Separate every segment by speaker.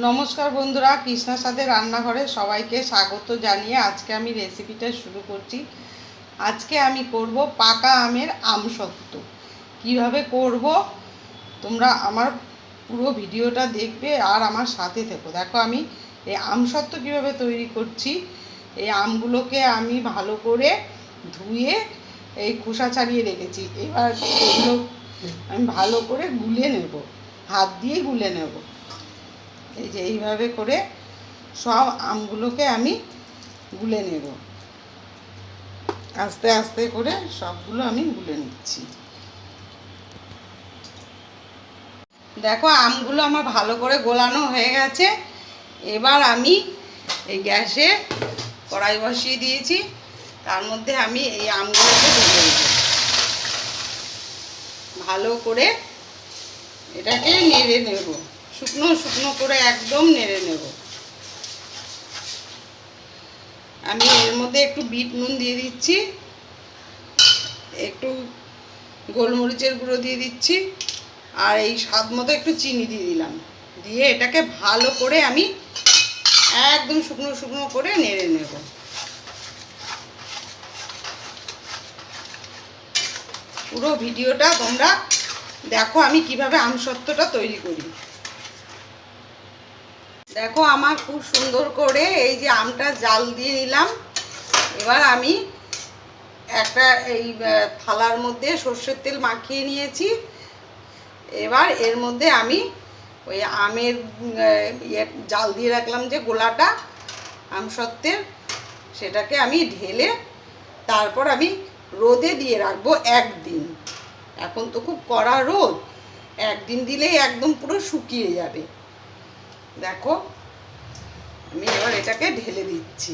Speaker 1: নমস্কার বন্ধুরা, কৃষ্ণার সাথে রান্নাঘরে সবাইকে স্বাগত জানিয়ে আজকে আমি রেসিপিটা শুরু করছি। আজকে আমি করব পাকা আমের আমসত্ত্ব। কীভাবে করব? তোমরা আমার পুরো ভিডিওটা দেখবে আর আমার সাথে থেকো। দেখো আমি এই আমসত্ত্ব কীভাবে তৈরি করছি। এই আমগুলোকে আমি ভালো করে ধুয়ে এই খোসা ছাড়িয়ে রেখেছি। এবার এগুলো আমি ভালো করে গুলে নেব। হাত দিয়ে গুলে নেব। এই যে এইভাবে করে সব আমগুলোকে আমি গুলে নেব। আস্তে আস্তে করে সবগুলো আমি গুলে নিচ্ছি। দেখো, আমগুলো আমার ভালো করে গোলানো হয়ে গেছে। এবার আমি এই গ্যাসে কড়াই বসিয়ে দিয়েছি। তার মধ্যে আমি এই আমগুলোকে ঢেলে দেব। ভালো করে এটাকে নেড়ে নেব। শুকনো শুকনো করে একদম নেড়ে নেব। আমি এর মধ্যে একটু বিট নুন দিয়ে দিচ্ছি, একটু গোলমরিচের গুঁড়ো দিয়ে দিচ্ছি, আর এই স্বাদ মতো একটু চিনি দিয়ে দিলাম। দিয়ে এটাকে ভালো করে আমি একদম শুকনো শুকনো করে নেড়ে নেব। পুরো ভিডিওটা তোমরা দেখো আমি কীভাবে আমসত্ত্বটা তৈরি করি। দেখো আমার খুব সুন্দর করে এই যে আমটা জাল দিয়ে নিলাম। এবার আমি একটা এই থালার মধ্যে সর্ষের তেল মাখিয়ে নিয়েছি। এবার এর মধ্যে আমি ওই আমের ইয়ে জাল দিয়ে রাখলাম যে গোলাটা আমসত্ত্বের সেটাকে আমি ঢেলে তারপর আমি রোদে দিয়ে রাখব একদিন। এখন তো খুব কড়া রোদ, একদিন দিলেই একদম পুরো শুকিয়ে যাবে। দেখো আমি এবার এটাকে ঢেলে দিচ্ছি।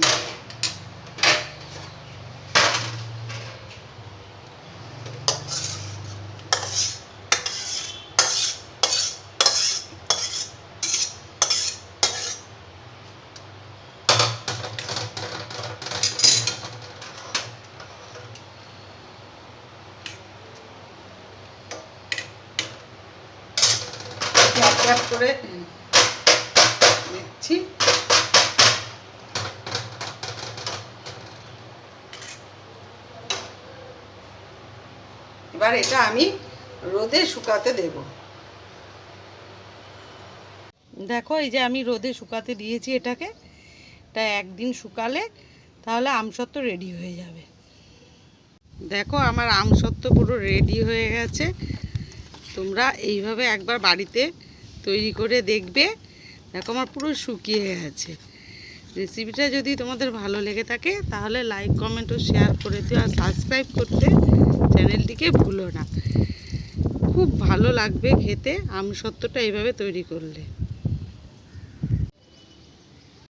Speaker 1: করে দিচ্ছি। এবার এটা আমি রোদে শুকাতে দেব। দেখো, এই যে আমি রোদে শুকাতে দিয়েছি এটাকে। এটা একদিন শুকালে তাহলে আমসত্ত্ব রেডি হয়ে যাবে। দেখো, আমার আমসত্ত্ব পুরো রেডি হয়ে গেছে। তোমরা এইভাবে একবার বাড়িতে তৈরি করে দেখবে। দেখো আমার পুরো শুকিয়ে গেছে। রেসিপিটা যদি তোমাদের ভালো লেগে থাকে, তাহলে লাইক কমেন্ট ও শেয়ার করে দিও আর সাবস্ক্রাইব করতে চ্যানেলটিকে ভুলো না। খুব ভালো লাগবে খেতে আমসত্ত্বটা এইভাবে তৈরি করলে।